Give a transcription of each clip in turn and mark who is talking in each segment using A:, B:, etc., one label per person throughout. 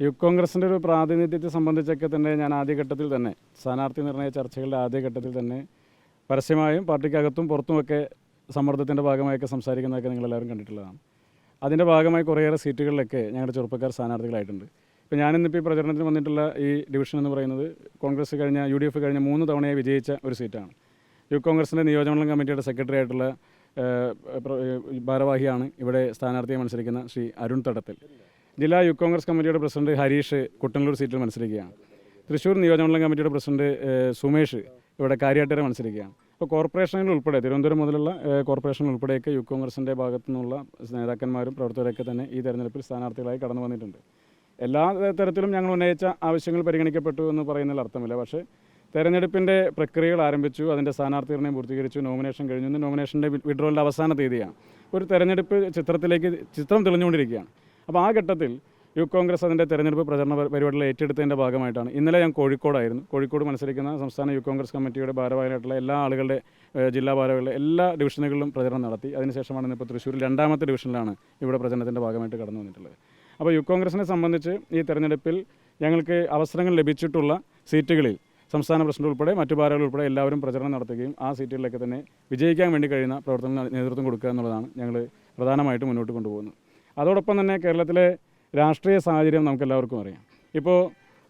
A: Youth കോൺഗ്രസിന്റെ ഒരു പ്രാതിനിധ്യത്തെ സംബന്ധിച്ചൊക്കെ തന്നെ ഞാൻ ആദ്യഘട്ടത്തിൽ തന്നെ സ്ഥാനാർത്ഥി നിർണയ ചർച്ചകളുടെ ആദ്യഘട്ടത്തിൽ തന്നെ പരസ്യമായും പാർട്ടിക്കകത്തും പുറത്തുമൊക്കെ സമ്മർദ്ദത്തിന്റെ ഭാഗമായൊക്കെ സംസാരിക്കുന്നതൊക്കെ നിങ്ങളെല്ലാവരും കണ്ടിട്ടുള്ളതാണ്. അതിന്റെ ഭാഗമായി കുറേയേറെ സീറ്റുകളിലൊക്കെ ഞങ്ങളുടെ ചെറുപ്പക്കാർ സ്ഥാനാർത്ഥികളായിട്ടുണ്ട്. ഇപ്പോൾ ഞാനിന്നിപ്പോൾ ഈ പ്രചരണത്തിന് വന്നിട്ടുള്ള ഈ ഡിവിഷൻ എന്ന് പറയുന്നത് കോൺഗ്രസ് കഴിഞ്ഞ യു ഡി എഫ് കഴിഞ്ഞ മൂന്ന് തവണയായി വിജയിച്ച ഒരു സീറ്റാണ്. യൂത്ത് കോൺഗ്രസിന്റെ നിയോജകമണ്ഡലം കമ്മിറ്റിയുടെ സെക്രട്ടറി ആയിട്ടുള്ള ഭാരവാഹിയാണ് ഇവിടെ സ്ഥാനാർത്ഥിയെ മത്സരിക്കുന്ന ശ്രീ അരുൺ തടത്തിൽ. ജില്ലാ യൂത്ത് കോൺഗ്രസ് കമ്മിറ്റിയുടെ പ്രസിഡന്റ് ഹരീഷ് കുട്ടനല്ലൂർ സീറ്റിൽ മത്സരിക്കുകയാണ്. തൃശ്ശൂർ നിയോജകമണ്ഡലം കമ്മിറ്റിയുടെ പ്രസിഡന്റ് സുമേഷ് ഇവിടെ കാര്യാട്ടരെ മത്സരിക്കുകയാണ്. അപ്പോൾ കോർപ്പറേഷനുകൾ ഉൾപ്പെടെ തിരുവനന്തപുരം മുതലുള്ള കോർപ്പറേഷനിൽ ഉൾപ്പെടെയൊക്കെ യൂത്ത് കോൺഗ്രസിന്റെ ഭാഗത്തു നിന്നുള്ള നേതാക്കന്മാരും പ്രവർത്തകരൊക്കെ തന്നെ ഈ തെരഞ്ഞെടുപ്പിൽ സ്ഥാനാർത്ഥികളായി കടന്നു വന്നിട്ടുണ്ട്. എല്ലാ തരത്തിലും ഞങ്ങൾ ഉന്നയിച്ച ആവശ്യങ്ങൾ പരിഗണിക്കപ്പെട്ടു എന്ന് പറയുന്നതിൽ അർത്ഥമില്ല. പക്ഷേ തെരഞ്ഞെടുപ്പിന്റെ പ്രക്രിയകൾ ആരംഭിച്ചു അതിന്റെ സ്ഥാനാർത്ഥി നിർണയം പൂർത്തീകരിച്ചു നോമിനേഷൻ കഴിഞ്ഞു. നോമിനേഷന്റെ വിഡ്രോലിന്റെ അവസാന തീയതിയാണ്. ഒരു തെരഞ്ഞെടുപ്പ് ചിത്രത്തിലേക്ക് ചിത്രം തെളിഞ്ഞുകൊണ്ടിരിക്കുകയാണ്. അപ്പോൾ ആ ഘട്ടത്തിൽ യൂത്ത് കോൺഗ്രസ് അതിന്റെ തെരഞ്ഞെടുപ്പ് പ്രചരണ പരി- പരിപാടികൾ ഏറ്റെടുത്തതിന്റെ ഭാഗമായിട്ടാണ്. ഇന്നലെ ഞാൻ കോഴിക്കോടായിരുന്നു. കോഴിക്കോട് മത്സരിക്കുന്ന സംസ്ഥാന യൂത്ത് കോൺഗ്രസ് കമ്മിറ്റിയുടെ ഭാരവാഹികളായിട്ടുള്ള എല്ലാ ആളുകളുടെ ജില്ലാ ഭാരവാഹികളുടെ എല്ലാ ഡിവിഷനുകളിലും പ്രചരണം നടത്തി. അതിനുശേഷമാണ് ഇന്നിപ്പോൾ തൃശ്ശൂർ രണ്ടാമത്തെ ഡിവിഷനിലാണ് ഇവിടെ പ്രചരണത്തിന്റെ ഭാഗമായിട്ട് കടന്നു വന്നിട്ടുള്ളത്. അപ്പോൾ യൂത്ത് കോൺഗ്രസിനെ സംബന്ധിച്ച് ഈ തെരഞ്ഞെടുപ്പിൽ ഞങ്ങൾക്ക് അവസരങ്ങൾ ലഭിച്ചിട്ടുള്ള സീറ്റുകളിൽ സംസ്ഥാന പ്രസിഡന്റ് ഉൾപ്പെടെ മറ്റു ഭാരവാഹികൾ ഉൾപ്പെടെ എല്ലാവരും പ്രചരണം നടത്തുകയും ആ സീറ്റുകളിലൊക്കെ തന്നെ വിജയിക്കാൻ വേണ്ടി കഴിയുന്ന പ്രവർത്തനങ്ങൾ നേതൃത്വം കൊടുക്കുക എന്നുള്ളതാണ് ഞങ്ങൾ പ്രധാനമായിട്ട് മുന്നോട്ട് കൊണ്ടുപോകുന്നത്. അതോടൊപ്പം തന്നെ കേരളത്തിലെ രാഷ്ട്രീയ സാഹചര്യം നമുക്കെല്ലാവർക്കും അറിയാം. ഇപ്പോൾ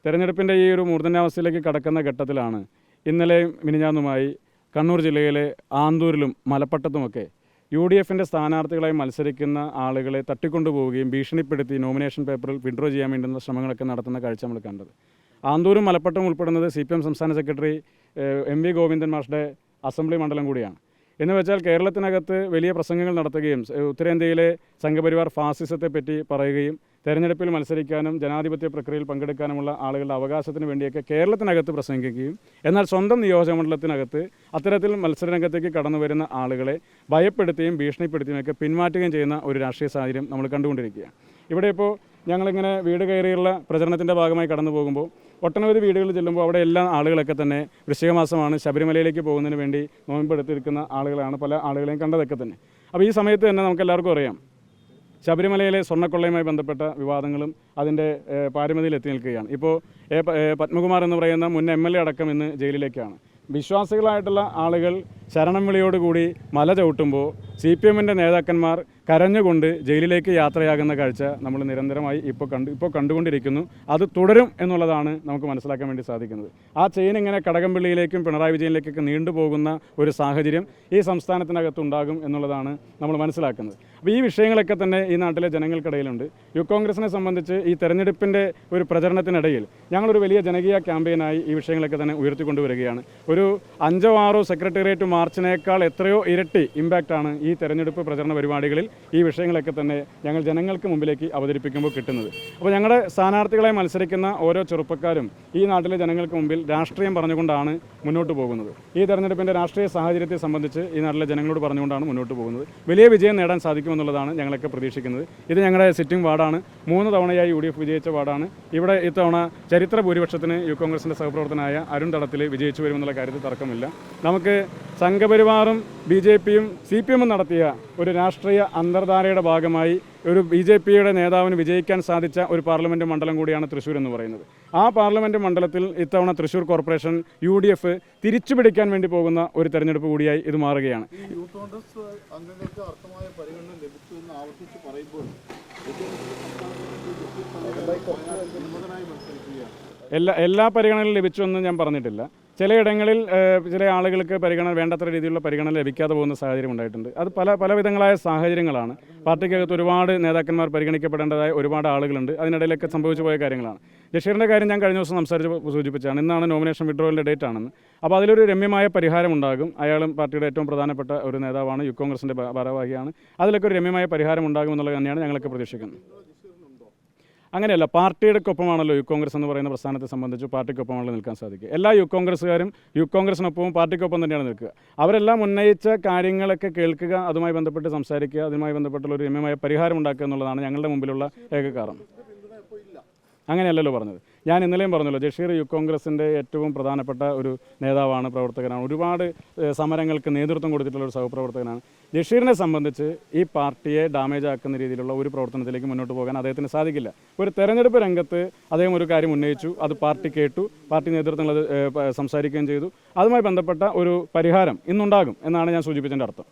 A: തെരഞ്ഞെടുപ്പിന്റെ ഈ ഒരു മൂർധന്യാവസ്ഥയിലേക്ക് കടക്കുന്ന ഘട്ടത്തിലാണ് ഇന്നലെയും മിനിഞ്ഞാന്നുമായി കണ്ണൂർ ജില്ലയിലെ ആന്തൂരിലും മലപ്പട്ടത്തുമൊക്കെ യു ഡി എഫിന്റെ സ്ഥാനാർത്ഥികളായി മത്സരിക്കുന്ന ആളുകളെ തട്ടിക്കൊണ്ടുപോവുകയും ഭീഷണിപ്പെടുത്തി നോമിനേഷൻ പേപ്പറിൽ വിഡ്രോ ചെയ്യാൻ വേണ്ടുന്ന ശ്രമങ്ങളൊക്കെ നടത്തുന്ന കാഴ്ച നമ്മൾ കണ്ടത്. ആന്തൂരും മലപ്പട്ടം ഉൾപ്പെടുന്നത് സി സംസ്ഥാന സെക്രട്ടറി എം വി ഗോവിന്ദൻ മാഷുടെ അസംബ്ലി മണ്ഡലം കൂടിയാണ്. എന്ന് വെച്ചാൽ കേരളത്തിനകത്ത് വലിയ പ്രസംഗങ്ങൾ നടത്തുകയും ഉത്തരേന്ത്യയിലെ സംഘപരിവാർ ഫാസിസത്തെ പറ്റി പറയുകയും തെരഞ്ഞെടുപ്പിൽ മത്സരിക്കാനും ജനാധിപത്യ പ്രക്രിയയിൽ പങ്കെടുക്കാനുമുള്ള ആളുകളുടെ അവകാശത്തിന് വേണ്ടിയൊക്കെ കേരളത്തിനകത്ത് പ്രസംഗിക്കുകയും എന്നാൽ സ്വന്തം നിയോജകമണ്ഡലത്തിനകത്ത് അത്തരത്തിൽ മത്സരരംഗത്തേക്ക് കടന്നു വരുന്ന ആളുകളെ ഭയപ്പെടുത്തുകയും ഭീഷണിപ്പെടുത്തുകയും ഒക്കെ പിന്മാറ്റുകയും ചെയ്യുന്ന ഒരു രാഷ്ട്രീയ സാഹചര്യം നമ്മൾ കണ്ടുകൊണ്ടിരിക്കുകയാണ്. ഇവിടെ ഇപ്പോൾ ഞങ്ങളിങ്ങനെ വീട് കയറിയുള്ള പ്രചരണത്തിന്റെ ഭാഗമായി കടന്നു പോകുമ്പോൾ ഒട്ടനവധി വീടുകളിൽ ചെല്ലുമ്പോൾ അവിടെ എല്ലാ ആളുകളൊക്കെ തന്നെ വൃശ്ചിക മാസമാണ് ശബരിമലയിലേക്ക് പോകുന്നതിന് വേണ്ടി നോയമ്പെടുത്തിരിക്കുന്ന ആളുകളാണ് പല ആളുകളെയും കണ്ടതൊക്കെ തന്നെ. അപ്പോൾ ഈ സമയത്ത് തന്നെ നമുക്ക് എല്ലാവർക്കും അറിയാം. ശബരിമലയിലെ സ്വർണക്കൊള്ളയുമായി ബന്ധപ്പെട്ട വിവാദങ്ങളും അതിന്റെ എത്തി നിൽക്കുകയാണ്. ഇപ്പോൾ എ പത്മകുമാർ എന്ന് പറയുന്ന മുൻ എം എൽ എ അടക്കം ഇന്ന് ജയിലിലേക്കാണ്. വിശ്വാസികളായിട്ടുള്ള ആളുകൾ ശരണം വിളിയോടുകൂടി മല ചവിട്ടുമ്പോൾ സി പി എമ്മിന്റെ നേതാക്കന്മാർ കരഞ്ഞുകൊണ്ട് ജയിലിലേക്ക് യാത്രയാകുന്ന കാഴ്ച നമ്മൾ നിരന്തരമായി ഇപ്പോൾ കണ്ട് ഇപ്പോൾ കണ്ടുകൊണ്ടിരിക്കുന്നു. അത് തുടരും എന്നുള്ളതാണ് നമുക്ക് മനസ്സിലാക്കാൻ വേണ്ടി സാധിക്കുന്നത്. ആ ചെയിൻ ഇങ്ങനെ കടകംപള്ളിയിലേക്കും പിണറായി വിജയനിലേക്കൊക്കെ നീണ്ടുപോകുന്ന ഒരു സാഹചര്യം ഈ സംസ്ഥാനത്തിനകത്തുണ്ടാകും എന്നുള്ളതാണ് നമ്മൾ മനസ്സിലാക്കുന്നത്. അപ്പോൾ ഈ വിഷയങ്ങളൊക്കെ തന്നെ ഈ നാട്ടിലെ ജനങ്ങൾക്കിടയിലുണ്ട്. യു കോൺഗ്രസിനെ സംബന്ധിച്ച് ഈ തെരഞ്ഞെടുപ്പിന്റെ ഒരു പ്രചരണത്തിനിടയിൽ ഞങ്ങളൊരു വലിയ ജനകീയ ക്യാമ്പയിനായി ഈ വിഷയങ്ങളൊക്കെ തന്നെ ഉയർത്തിക്കൊണ്ടുവരികയാണ്. ഒരു അഞ്ചോ ആറോ സെക്രട്ടേറിയറ്റ് മാർച്ചിനേക്കാൾ എത്രയോ ഇരട്ടി ഇമ്പാക്റ്റാണ് ഈ തെരഞ്ഞെടുപ്പ് പ്രചരണ പരിപാടികളിൽ ഈ വിഷയങ്ങളൊക്കെ തന്നെ ഞങ്ങൾ ജനങ്ങൾക്ക് മുമ്പിലേക്ക് അവതരിപ്പിക്കുമ്പോൾ കിട്ടുന്നത്. അപ്പോൾ ഞങ്ങളുടെ സ്ഥാനാർത്ഥികളെ മത്സരിക്കുന്ന ഓരോ ചെറുപ്പക്കാരും ഈ നാട്ടിലെ ജനങ്ങൾക്ക് മുമ്പിൽ രാഷ്ട്രീയം പറഞ്ഞുകൊണ്ടാണ് മുന്നോട്ട് പോകുന്നത്. ഈ തെരഞ്ഞെടുപ്പിന്റെ രാഷ്ട്രീയ സാഹചര്യത്തെ സംബന്ധിച്ച് ഈ നാട്ടിലെ ജനങ്ങളോട് പറഞ്ഞുകൊണ്ടാണ് മുന്നോട്ട് പോകുന്നത്. വലിയ വിജയം നേടാൻ സാധിക്കുമെന്നുള്ളതാണ് ഞങ്ങളൊക്കെ പ്രതീക്ഷിക്കുന്നത്. ഇത് ഞങ്ങളുടെ സിറ്റിംഗ് വാർഡാണ്. മൂന്ന് തവണയായി യു ഡി എഫ് വിജയിച്ച വാർഡാണ്. ഇവിടെ ഇത്തവണ ചരിത്ര ഭൂരിപക്ഷത്തിന് യു കോൺഗ്രസിന്റെ സഹപ്രവർത്തനായ അരുൺ തടത്തിൽ വിജയിച്ചു വരുമെന്നുള്ള കാര്യത്തിൽ തർക്കമില്ല. നമുക്ക് സംഘപരിവാറും ബി ജെ പിയും സി പി എമ്മും നടത്തിയ ഒരു രാഷ്ട്രീയ അന്തർധാരയുടെ ഭാഗമായി ഒരു ബി ജെ പിയുടെ നേതാവിന് വിജയിക്കാൻ സാധിച്ച ഒരു പാർലമെന്റ് മണ്ഡലം കൂടിയാണ് തൃശ്ശൂർ എന്ന് പറയുന്നത്. ആ പാർലമെന്റ് മണ്ഡലത്തിൽ ഇത്തവണ Thrissur corporation U D F തിരിച്ചുപിടിക്കാൻ വേണ്ടി പോകുന്ന ഒരു തെരഞ്ഞെടുപ്പ് കൂടിയായി ഇത് മാറുകയാണ്. എല്ലാ എല്ലാ പരിഗണനയും ലഭിച്ചു എന്ന് ഞാൻ പറഞ്ഞിട്ടില്ല. ചിലയിടങ്ങളിൽ ചില ആളുകൾക്ക് പരിഗണന വേണ്ടത്ര രീതിയിലുള്ള പരിഗണന ലഭിക്കാതെ പോകുന്ന സാഹചര്യം ഉണ്ടായിട്ടുണ്ട്. അത് പല പലവിധങ്ങളായ സാഹചര്യങ്ങളാണ്. പാർട്ടിക്കകത്ത് ഒരുപാട് നേതാക്കന്മാർ പരിഗണിക്കപ്പെടേണ്ടതായ ഒരുപാട് ആളുകളുണ്ട്. അതിനിടയിലൊക്കെ സംഭവിച്ചു പോയ കാര്യങ്ങളാണ്. ജഷീറിന്റെ കാര്യം ഞാൻ കഴിഞ്ഞ ദിവസം സംസാരിച്ച് സൂചിപ്പിച്ചാണ് ഇന്നാണ് നോമിനേഷൻ വിഡ്രോവലിന്റെ ഡേറ്റ് ആണെന്ന് അപ്പോൾ അതിലൊരു രമ്യമായ പരിഹാരം ഉണ്ടാകും. അയാളും പാർട്ടിയുടെ ഏറ്റവും പ്രധാനപ്പെട്ട ഒരു നേതാവാണ്. യു കോൺഗ്രസിന്റെ ഭാരവാഹിയാണ്. അതിലൊക്കെ ഒരു രമ്യമായ പരിഹാരം ഉണ്ടാകും എന്നുള്ളത് തന്നെയാണ് ഞങ്ങളൊക്കെ പ്രതീക്ഷിക്കുന്നത്. അങ്ങനെയല്ല പാർട്ടിയുടെ ഒപ്പമാണല്ലോ യു കോൺഗ്രസ് എന്ന് പറയുന്ന പ്രസ്ഥാനത്തെ സംബന്ധിച്ച് പാർട്ടിക്കൊപ്പമാണല്ലോ നിൽക്കാൻ സാധിക്കുക. എല്ലാ യു കോൺഗ്രസ്സുകാരും യു കോൺഗ്രസിനൊപ്പവും പാർട്ടിക്കൊപ്പം തന്നെയാണ് നിൽക്കുക. അവരെല്ലാം ഉന്നയിച്ച കാര്യങ്ങളൊക്കെ കേൾക്കുക അതുമായി ബന്ധപ്പെട്ട് സംസാരിക്കുക അതുമായി ബന്ധപ്പെട്ടുള്ള ഒരു രമ്യമായ പരിഹാരം ഉണ്ടാക്കുക എന്നുള്ളതാണ് ഞങ്ങളുടെ മുമ്പിലുള്ള ഏക കാരണം. അങ്ങനെയല്ലല്ലോ പറഞ്ഞത്. ഞാൻ ഇന്നലെയും പറഞ്ഞല്ലോ ജഷീർ യു കോൺഗ്രസിന്റെ ഏറ്റവും പ്രധാനപ്പെട്ട ഒരു നേതാവാണ് പ്രവർത്തകനാണ്. ഒരുപാട് സമരങ്ങൾക്ക് നേതൃത്വം കൊടുത്തിട്ടുള്ള ഒരു സഹപ്രവർത്തകനാണ്. ജഷീറിനെ സംബന്ധിച്ച് ഈ പാർട്ടിയെ ഡാമേജ് ആക്കുന്ന രീതിയിലുള്ള ഒരു പ്രവർത്തനത്തിലേക്ക് മുന്നോട്ട് പോകാൻ അദ്ദേഹത്തിന് സാധിക്കില്ല. ഒരു തെരഞ്ഞെടുപ്പ് രംഗത്ത് അദ്ദേഹം ഒരു കാര്യം ഉന്നയിച്ചു അത് പാർട്ടി കേട്ടു പാർട്ടി നേതൃത്വങ്ങൾ സംസാരിക്കുകയും ചെയ്തു. അതുമായി ബന്ധപ്പെട്ട ഒരു പരിഹാരം ഇന്നുണ്ടാകും എന്നാണ് ഞാൻ സൂചിപ്പിച്ചതിന്റെ അർത്ഥം.